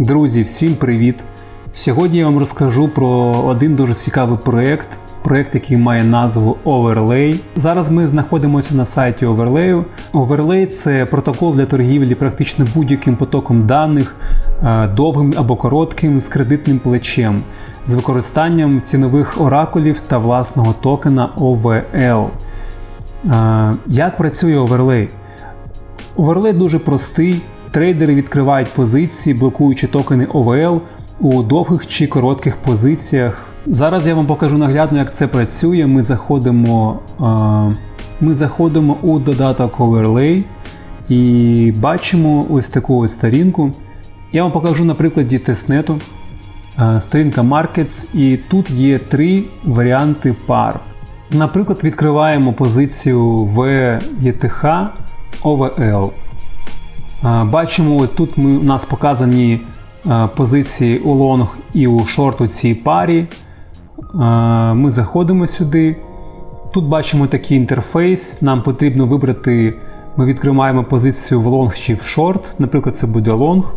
Друзі, всім привіт! Сьогодні я вам розкажу про один дуже цікавий проєкт, проєкт, який має назву Overlay. Зараз ми знаходимося на сайті Overlay. Overlay – це протокол для торгівлі практично будь-яким потоком даних, е, довгим або коротким з кредитним плечем, з використанням цінових оракулів та власного токена OVL. Е, Як працює Overlay? Оверлей дуже простий. Трейдери відкривають позиції, блокуючи токени OVL у довгих чи коротких позиціях. Зараз я вам покажу наглядно, як це працює. Ми заходимо, е, ми заходимо у додаток Overlay і бачимо ось таку ось сторінку. Я вам покажу на прикладі тестнету. Сторінка Markets, і тут є три варіанти пар. Наприклад, відкриваємо позицію VETH OVL. Е, Бачимо, тут ми, у нас показані позиції у лонг і у шорт у цій парі. Ми заходимо сюди. Тут бачимо такий інтерфейс. Нам потрібно вибрати, ми відкриваємо позицію в лонг чи в шорт. Наприклад, це буде лонг.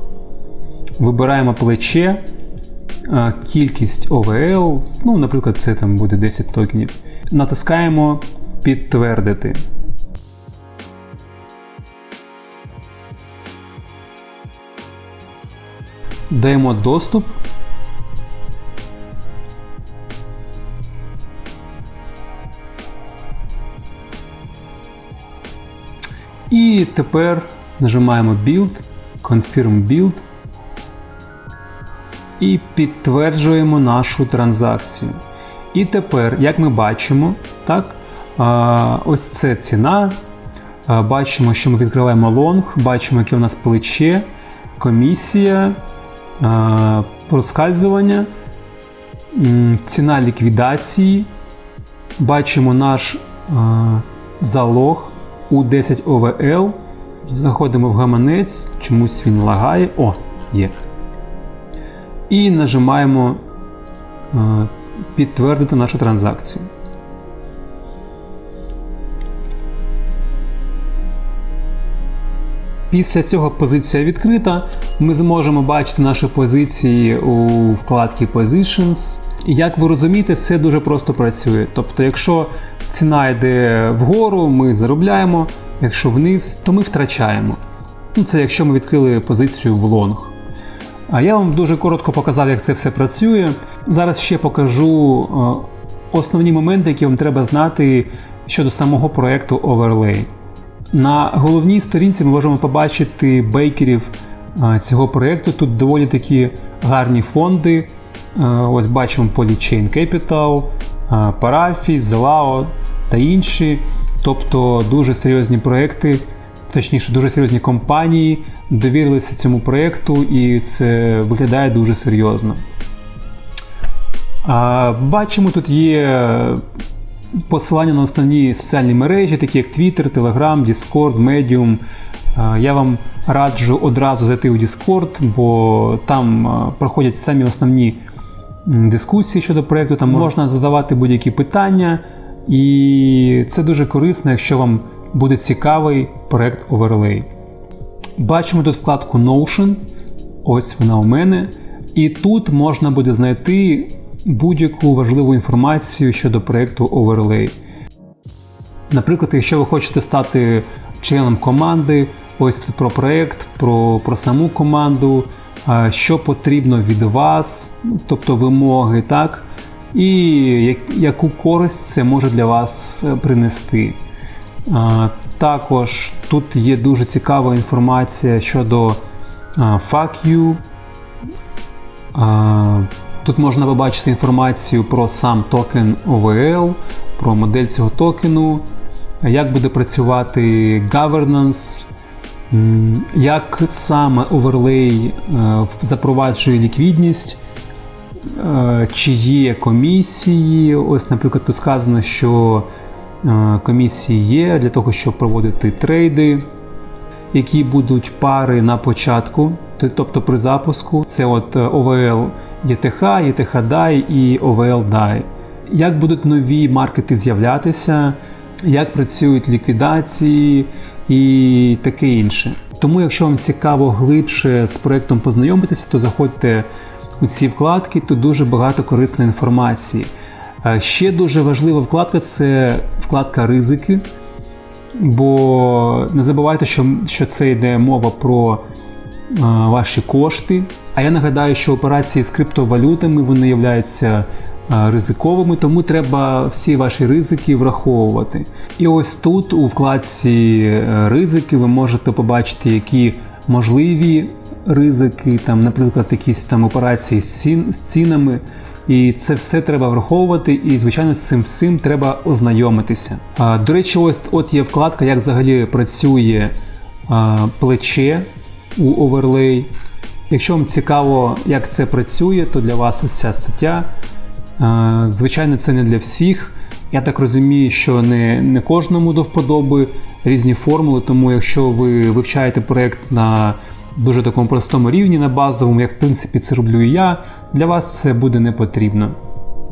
Вибираємо плече, кількість OVL, ну, наприклад, це там буде 10 токенів. Натискаємо підтвердити. Даємо доступ. І тепер нажимаємо Build, Confirm Build і підтверджуємо нашу транзакцію. І тепер, як ми бачимо, так, ось це ціна. Бачимо, що ми відкриваємо лонг, бачимо, яке у нас плече, комісія, проскальзування, ціна ліквідації. Бачимо наш залог у 10 OVL. Заходимо в гаманець, чомусь він лагає. О, є. І нажимаємо підтвердити нашу транзакцію. Після цього позиція відкрита. Ми зможемо бачити наші позиції у вкладці Positions. І як ви розумієте, все дуже просто працює. Тобто, якщо ціна йде вгору, ми заробляємо, якщо вниз, то ми втрачаємо. Ну, Це якщо ми відкрили позицію в лонг. А я вам дуже коротко показав, як це все працює. Зараз ще покажу е, основні моменти, які вам треба знати щодо самого проєкту Overlay. На головній сторінці ми можемо побачити бейкерів цього проєкту. Тут доволі такі гарні фонди. Ось бачимо Polychain Capital, Parafi, Zelao та інші. Тобто дуже серйозні проекти, точніше, дуже серйозні компанії довірилися цьому проєкту, і це виглядає дуже серйозно. Бачимо, тут є посилання на основні соціальні мережі, такі як Twitter, Telegram, Discord, Medium. Я вам раджу одразу зайти у Discord, бо там проходять самі основні дискусії щодо проєкту. Там можна задавати будь-які питання, і це дуже корисно, якщо вам буде цікавий проєкт Overlay. Бачимо тут вкладку Notion. Ось вона у мене. І тут можна буде знайти будь-яку важливу інформацію щодо проєкту Overlay. Наприклад, якщо ви хочете стати членом команди, ось про проєкт, про, про саму команду, що потрібно від вас, тобто вимоги, так, і яку користь це може для вас е, принести. Також тут є дуже цікава інформація щодо FAQ. Тут можна побачити інформацію про сам токен OVL, про модель цього токену, як буде працювати governance, як саме Overlay е, запроваджує ліквідність, е, чи є комісії. Ось, наприклад, тут сказано, що е, комісії є для того, щоб проводити трейди, які будуть пари на початку, тобто при запуску. Це от OVL ETH, ETH DAI і OVL DAI. Як будуть нові маркети з'являтися, як працюють ліквідації і таке інше. Тому, якщо вам цікаво глибше з проектом познайомитися, то заходьте у ці вкладки, тут дуже багато корисної інформації. Е, Ще дуже важлива вкладка це вкладка ризики. Бо не забувайте, що, що це йде мова про е, ваші кошти. А я нагадаю, що операції з криптовалютами вони являються е, ризиковими, тому треба всі ваші ризики враховувати. І ось тут, у вкладці е, ризики, ви можете побачити, які можливі ризики, там, наприклад, якісь там операції з, цін, з цінами. І це все треба враховувати, і звичайно з цим всім треба ознайомитися. До речі, ось от є вкладка, як взагалі працює плече у оверлей. Якщо вам цікаво, як це працює, то для вас ось ця стаття. Звичайно, це не для всіх. Я так розумію, що не, не кожному до вподоби різні формули, тому якщо ви вивчаєте проєкт на дуже такому простому рівні, на базовому, як в принципі це роблю і я, для вас це буде не потрібно.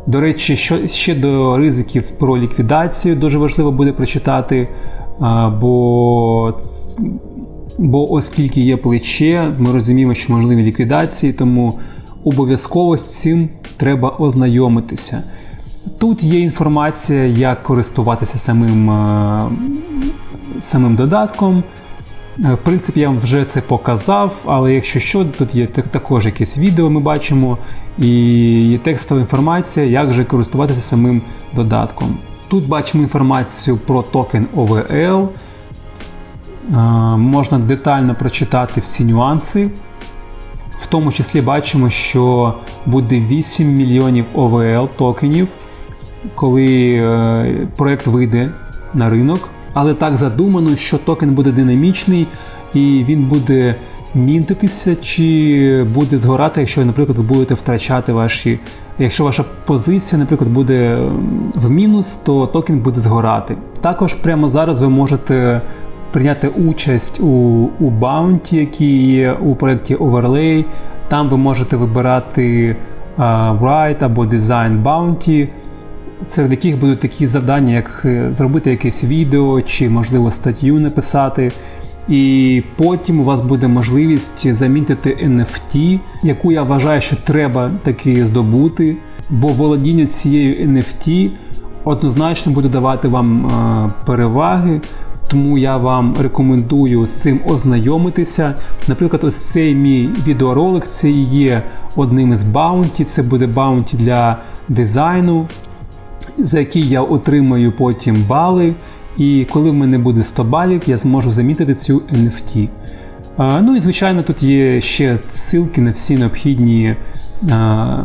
До речі, що ще до ризиків про ліквідацію дуже важливо буде прочитати, бо, бо оскільки є плече, ми розуміємо, що можливі ліквідації, тому обов'язково з цим треба ознайомитися. Тут є інформація, як користуватися самим, самим додатком. Е, В принципі, я вам вже це показав, але якщо що, тут є також якесь відео, ми бачимо, і є текстова інформація, як же користуватися самим додатком. Тут бачимо інформацію про токен OVL. Е, Можна детально прочитати всі нюанси. В тому числі бачимо, що буде 8 мільйонів OVL токенів, коли е, проект вийде на ринок. Але так задумано, що токен буде динамічний і він буде мінтитися чи буде згорати, якщо, наприклад, ви будете втрачати ваші. Якщо ваша позиція, наприклад, буде в мінус, то токен буде згорати. Також прямо зараз ви можете прийняти участь у, у баунті, які є у проєкті Overlay. Там ви можете вибирати а, Write або Design Bounty, серед яких будуть такі завдання, як е, зробити якесь відео чи, можливо, статтю написати. І потім у вас буде можливість замітити NFT, яку я вважаю, що треба таки здобути, бо володіння цією NFT однозначно буде давати вам е, переваги. Тому я вам рекомендую з цим ознайомитися. Наприклад, ось цей мій відеоролик це є одним із баунті. Це буде баунті для дизайну, за який я отримаю потім бали. І коли в мене буде 100 балів, я зможу замітити цю NFT. Ну і звичайно, тут є ще ссылки на всі необхідні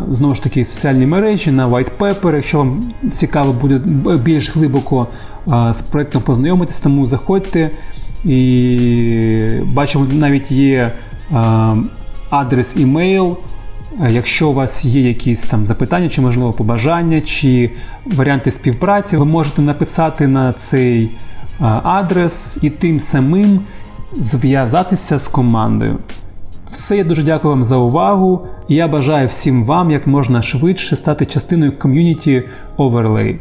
знову ж таки соціальні мережі на White Paper. Якщо вам цікаво буде більш глибоко з проектом познайомитись, тому заходьте і бачимо, навіть є адрес імейл. Е, Якщо у вас є якісь там запитання, чи можливо побажання, чи варіанти співпраці, ви можете написати на цей е, адрес і тим самим зв'язатися з командою. Все, я дуже дякую вам за увагу. Я бажаю всім вам як можна швидше стати частиною ком'юніті Overlay.